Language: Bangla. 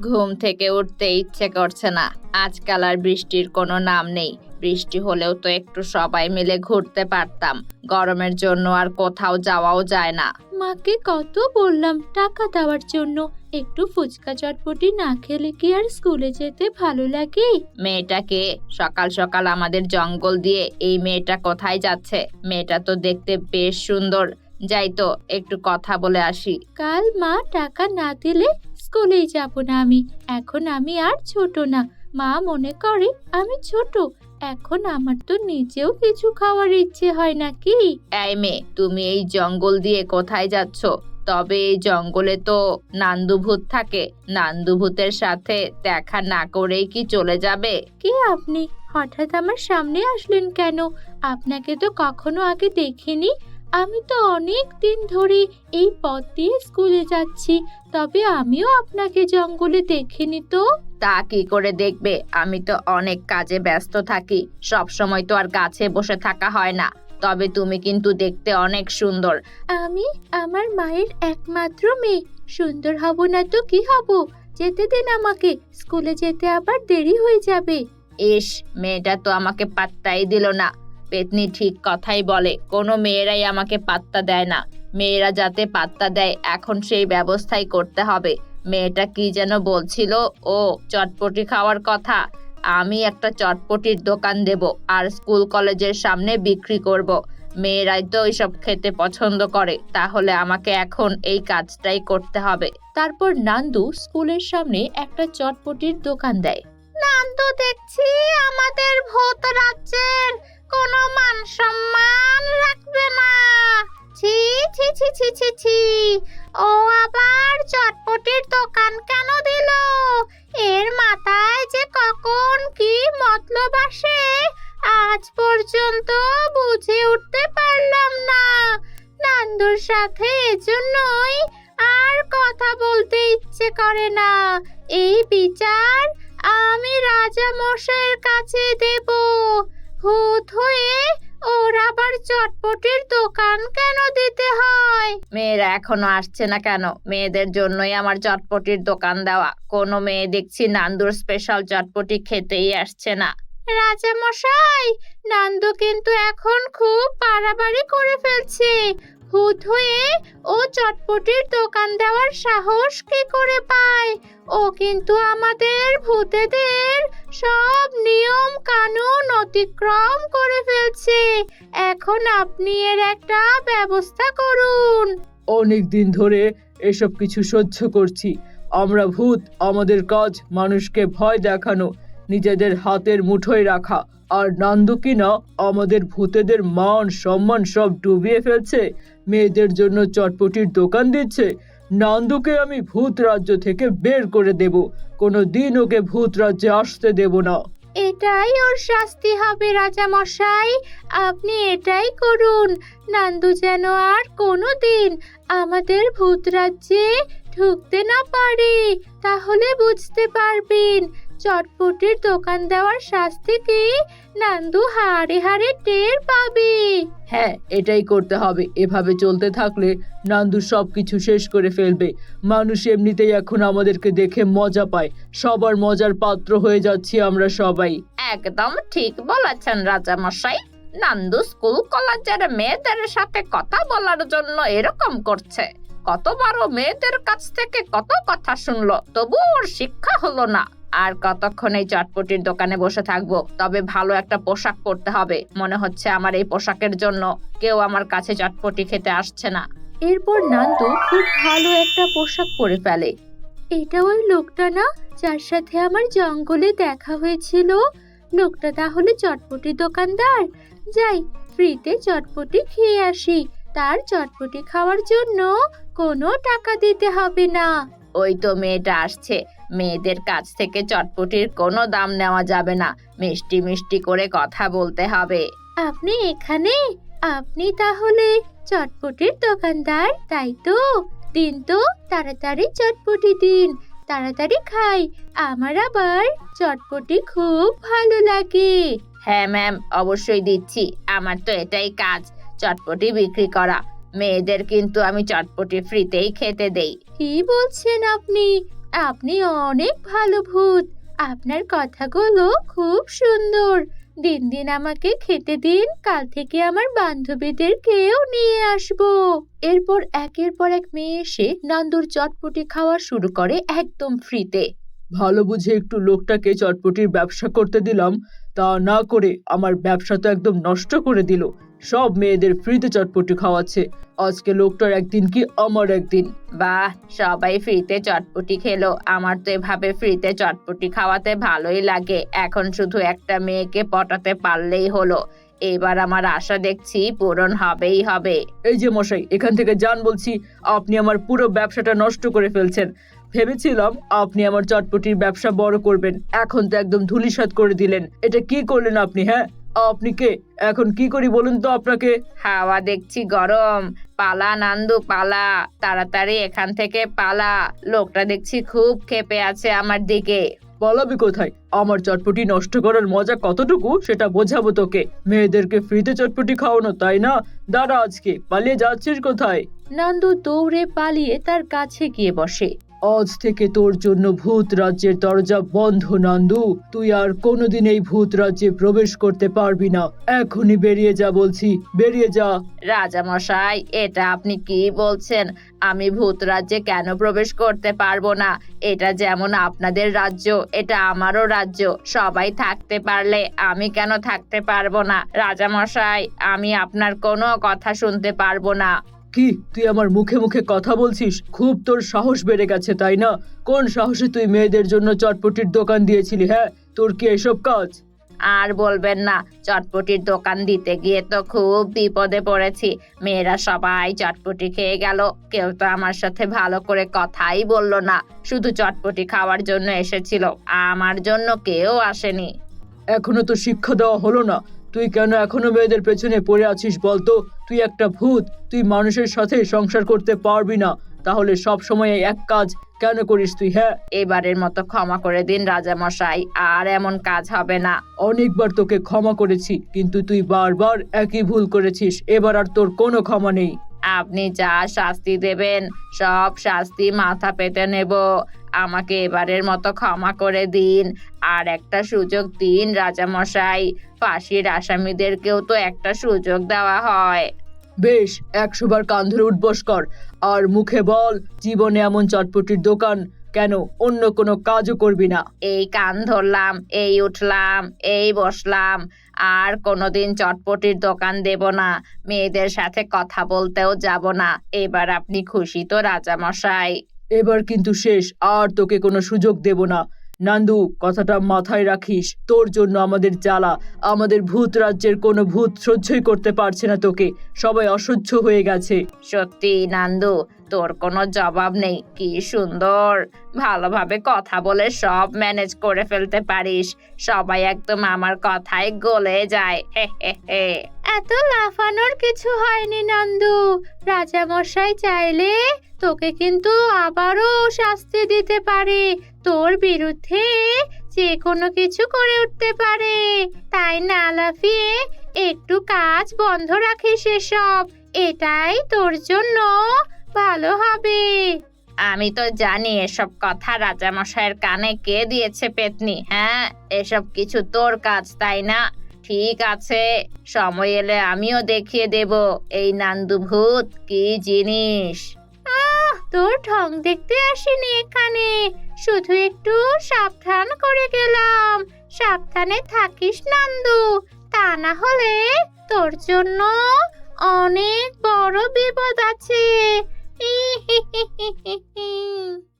ঘুম থেকে উঠতে ইচ্ছে করছে না। আজকাল আর বৃষ্টির কোনো নাম নেই। বৃষ্টি হলেও তো একটু সবাই মিলে ঘুরতে পারতাম। গরমের জন্য আর কোথাও যাওয়াও যায় না। মাকে কত বললাম টাকা দেওয়ার জন্য। একটু ফুচকা চটপটি না খেলে কি আর স্কুলে যেতে ভালো লাগে? মেয়েটাকে সকাল সকাল আমাদের জঙ্গল দিয়ে এই মেয়েটা কোথায় যাচ্ছে? মেয়েটা তো দেখতে বেশ সুন্দর। যাই তো একটু কথা বলে আসি। কাল মা টাকা না দিলে স্কুলেই যাব না আমি। এখন আমি আর ছোট না। মা মনে করে আমি ছোট। এখন আমার তো নিজেও কিছু খাওয়ার ইচ্ছে হয় নাকি এই মেয়ে তুমি এই জঙ্গল দিয়ে কোথায় যাচ্ছ? তবে এই জঙ্গলে তো নান্দুভূত থাকে। নান্দুভূতের সাথে দেখা না করেই কি চলে যাবে? কে আপনি? হঠাৎ আমার সামনে আসলেন কেন? আপনাকে তো কখনো আগে দেখিনি। আমি তো অনেক দিন ধরে এই পথ দিয়ে স্কুলে যাচ্ছি তবে আমিও আপনাকে জঙ্গলে দেখিনি তো। তা কি করে দেখবে? আমি তো অনেক কাজে ব্যস্ত থাকি সব সময় তো আর গাছে বসে থাকা হয় না। তবে তুমি কিন্তু দেখতে অনেক সুন্দর। আমি আমার মায়ের একমাত্র মেয়ে সুন্দর হব না তো কি হব? যেতে দিন আমাকে স্কুলে যেতে আবার দেরি হয়ে যাবে। ইস মেয়েটা তো আমাকে পাত্তাই দিল না। পেতনি ঠিক কথাই বলে, কোনো মেয়েরাই আমাকে পাত্তা দেয় না। মেয়েরা যাতে পাত্তা দেয়, এখন সেই ব্যবস্থাই করতে হবে। মেয়েটা কি যেন বলছিল, ও, চটপটি খাওয়ার কথা। আমি একটা চটপটির দোকান দেব আর স্কুল কলেজের সামনে বিক্রি করব। মেয়েরাই তো ওইসব খেতে পছন্দ করে, তাহলে আমাকে এখন এই কাজটাই করতে হবে। তারপর নান্দু স্কুলের সামনে একটা চটপটির দোকান দেয়। নান্দু দেখছি, আমাদের ভূত রাজ্যের কোনো মান সম্মান রাখবে না। ছি ছি ছি ছি ছি ছি। ও আবার চটপটির দোকান কেন দিল? এর মাথায় যে কখন কি মতলব আসে, আজ পর্যন্ত বুঝে উঠতে পারলাম না। নান্দুর সাথে এজন্যই আর কথা বলতে ইচ্ছে করে না। এই বিচার আমি রাজা মশাইয়ের কাছে দেব। ভূত হয়ে ওর আবার চটপটির দোকান কেন দিতে হয়? মেয়েরা এখনও আসছে না কেন? মেয়েদের জন্যই আমার চটপটির দোকান দেওয়া। কোনো মেয়ে দেখছি নান্দুর স্পেশাল চটপটি খেতেই আসছে না। রাজা মশাই নান্দু কিন্তু এখন খুব বাড়াবাড়ি করে ফেলছে। ভূত হয়ে ও চটপটির দোকান দেওয়ার সাহস কি করে পায়? ও কিন্তু আমাদের ভূতেদের সব নিয়ম কানুন অতিক্রম করে ফেলছে। এখন আপনি এর একটা ব্যবস্থা করুন। অনেক দিন ধরে এসব কিছু সহ্য করছি। আমরা ভূত, আমাদের কাজ, মানুষকে ভয় দেখানো, নিজেদের হাতের মুঠোয় রাখা। আর নান্দু কিনা আমাদের ভূতেদের মান, সম্মান সব ডুবিয়ে ফেলছে। মেয়েদের জন্য চটপটির দোকান দিচ্ছে। নান্দুকে আমি ভূত রাজ্য থেকে বের করে দেব। কোনো দিন ওকে ভূত রাজ্যে আসতে দেব না। এটাই ওর শাস্তি হবে, রাজা মশাই। আপনি এটাই করুন। নান্দু যেন আর কোনো দিন আমাদের ভূত রাজ্যে ঢুকতে না পারে, তাহলে বুঝতে পারবেন। চটপটির দোকান দেওয়ার শাস্তি কি? নান্দু হাড়ে হাড়ে টের পাবে। হ্যাঁ এটাই করতে হবে। এভাবে চলতে থাকলে নান্দু সব কিছু শেষ করে ফেলবে। মানুষ এমনিতেই এখন আমাদেরকে দেখে মজা পায়। সবার মজার পাত্র হয়ে যাচ্ছি আমরা সবাই। একদম ঠিক বলেছেন রাজা মশাই নান্দু স্কুল কলেজের মেয়েদের সাথে কথা বলার জন্য এরকম করছে। কতবারও মেয়েদের কাছ থেকে কত কথা শুনলো তবু ওর শিক্ষা হলো না। আর কতক্ষণ এই চটপটির দোকানে বসে থাকব? তবে ভালো একটা পোশাক পরতে হবে মনে হচ্ছে আমার এই পোশাকের জন্য। কেউ আমার কাছে চটপটি খেতে আসছে না। এরপর নান্দু খুব ভালো একটা পোশাক পরে ফেলে। এটা ওই লোকটা না যার সাথে আমার জঙ্গলে দেখা হয়েছিল? লোকটা তাহলে চটপটি দোকানদার? যাই ফ্রিতে চটপটি খেয়ে আসি। তার চটপটি খাওয়ার জন্য কোনো টাকা দিতে হবে না। ওই তো মেয়েটা আসছে। মেয়েদের কাছ থেকে চটপটির কোনো দাম নেওয়া যাবে না। মিষ্টি মিষ্টি করে কথা বলতে হবে। আপনি এখানে? আপনি তাহলে চটপটির দোকানদার তাই তো? দিন তো তাড়াতাড়ি চটপটি দিন তাড়াতাড়ি খাই। আমার আবার চটপটি খুব ভালো লাগে। হ্যাঁ ম্যাম অবশ্যই দিচ্ছি। আমার তো এটাই কাজ চটপটি বিক্রি করা। মেয়েদের কিন্তু আমি চটপটি ফ্রিতেই খেতে দেই। কি বলছেন আপনি? আপনি অনেক ভালো ভূত। আপনার কথাগুলো খুব সুন্দর। দিন দিন আমাকে খেতে দিন, কাল থেকে আমার বান্ধবীদের কেউ নিয়ে আসব। এরপর একের পর এক মেয়ে এসে নান্দুর চটপটি খাওয়া শুরু করে একদম ফ্রিতে। ভালো বুঝে একটু লোকটাকে চটপটির ব্যবসা করতে দিলাম। তা না করে আমার ব্যবসা তো একদম নষ্ট করে দিল। সব মেয়েদের ফ্রিতে চটপটি খাওয়াচ্ছে। আজকে লোকটার একদিন কি আমার একদিন? বাহ সবাই ফ্রিতে চটপটি খেলো। আমার তো এভাবে ফ্রিতে চটপটি খাওয়াতে ভালোই লাগে। এখন শুধু একটা মেয়েকে পটাতে পারলেই হলো। এবার আমার আশা দেখছি পূরণ হবেই হবে। এই যে মশাই এখান থেকে যান বলছি আপনি আমার পুরো ব্যবসাটা নষ্ট করে ফেলছেন। ভেবেছিলাম আপনি আমার চটপটির ব্যবসা বড় করবেন। এখন তো একদম ধুলিসাৎ করে দিলেন। এটা কি করলেন আপনি হ্যাঁ? আপনি কে? এখন কি করি বলুন তো আপনাকে? হাওয়া দেখছি গরম। পালা নান্দু পালা। তাড়াতাড়ি এখান থেকে পালা। লোকটা দেখছি খুব ক্ষেপে আছে আমার দিকে। পালাবি কোথায়? আমার চটপটি নষ্ট করার মজা কতটুকু সেটা বোঝাবো তোকে। মেয়েদেরকে ফ্রিতে চটপটি খাওয়ানো তাই না? দাঁড়া আজকে পালিয়ে যাচ্ছিস কোথায়? নান্দু দৌড়ে পালিয়ে তার কাছে গিয়ে বসে। আজ থেকে তোর জন্য ভূত রাজ্যের দরজা বন্ধ, নান্দু। তুই আর কোনোদিন এই ভূত রাজ্যে প্রবেশ করতে পারবি না। এখনই বেরিয়ে যা বলছি। বেরিয়ে যা। রাজা মশাই এটা আপনি কি বলছেন? আমি ভূত রাজ্যে কেন প্রবেশ করতে পারব না? এটা যেমন আপনাদের রাজ্য, এটা আমারও রাজ্য। সবাই থাকতে পারলে আমি কেন থাকতে পারব না? রাজামশাই, আমি আপনার কোনো কথা শুনতে পারব না। কি? তুই আমার মুখে মুখে কথা বলছিস? খুব তোর সাহস বেড়ে গেছে তাই না? কোন সাহসে তুই মেয়েদের জন্য চটপটির দোকান দিয়েছিলি হ্যাঁ? তোর কি এসব কাজ? আর বলবেন না চটপটির দোকান দিতে গিয়ে তো খুব বিপদে পড়েছি। মেয়েরা সবাই চটপটি খেয়ে গেল। কেউ তো আমার সাথে ভালো করে কথাই বলল না। শুধু চটপটি খাওয়ার জন্য এসেছিল। আমার জন্য কেউ আসেনি। এখনও তো শিক্ষা দেওয়া হলো না। তুই কেন এখনও মেয়েদের পেছনে পড়ে আছিস বলতো? তুই একটা ভূত। তুই মানুষের সাথে সংসার করতে পারবি না। তাহলে সব সময় এক কাজ কেন করিস তুই হ্যাঁ? এবারের মতো ক্ষমা করে দিন রাজা মশাই আর এমন কাজ হবে না। অনেকবার তোকে ক্ষমা করেছি কিন্তু তুই বারবার একই ভুল করেছিস। এবার আর তোর কোনো ক্ষমা নেই। আপনি যা শাস্তি দেবেন সব শাস্তি মাথা পেতে নেব। আমাকে এবারের মতো ক্ষমা করে দিন। আর একটা সুযোগ দিন রাজামশাই। ফাঁসির আসামিদেরকেও তো একটা সুযোগ দেওয়া হয়। বেশ একশোবার কান ধরে উঠবস কর। আর মুখে বল জীবনে এমন চটপটির দোকান কেন অন্য কোনো কাজও করবি না। এই কান ধরলাম এই উঠলাম এই বসলাম। আর কোনোদিন চটপটির দোকান দেব না। মেয়েদের সাথে কথা বলতেও যাব না। এবার আপনি খুশি তো রাজামশাই? এবার কিন্তু শেষ, আর তোকে কোনো সুযোগ দেব না। নান্দু, কথাটা মাথায় রাখিস, তোর জন্য আমাদের জ্বালা, আমাদের ভূত রাজ্যের কোনো ভূত সহ্যই করতে পারছে না তোকে। সবাই অসহ্য হয়ে গেছে। সত্যি, নান্দু তোর কোনো জবাব নেই। কি সুন্দর। ভালোভাবে কথা বলে সব ম্যানেজ করে ফেলতে পারিস। সবাই একদম আমার কথায় গলে যায়। হে হে হে। এত লাফানোর কিছু হয়নি নন্দু। রাজামশাই চাইলে তোকে কিন্তু আবারও শাস্তি দিতে পারে। তোর বিরুদ্ধে যে কোনো কিছু করে উঠতে পারে। তাই না লাফিয়ে একটু কাজ বন্ধ রাখিস এসব। এটাই তোর জন্য ভালো হবে। আমি তো জানি এসব কথা রাজামশাইয়ের কানে কে দিয়েছে পেতনি। হ্যাঁ এসব কিছু তোর কাজ তাই না? ঠিক আছে সময় এলে আমিও দেখিয়ে দেব। এই নান্দু ভূত কি জিনিস? তোর ঢং দেখতে আসিনি এখানে। শুধু একটু সাবধান করে গেলাম। সাবধানে থাকিস নান্দু। তা না হলে তোর জন্য অনেক বড় বিপদ আছে। 嘿嘿嘿嘿嘿嘿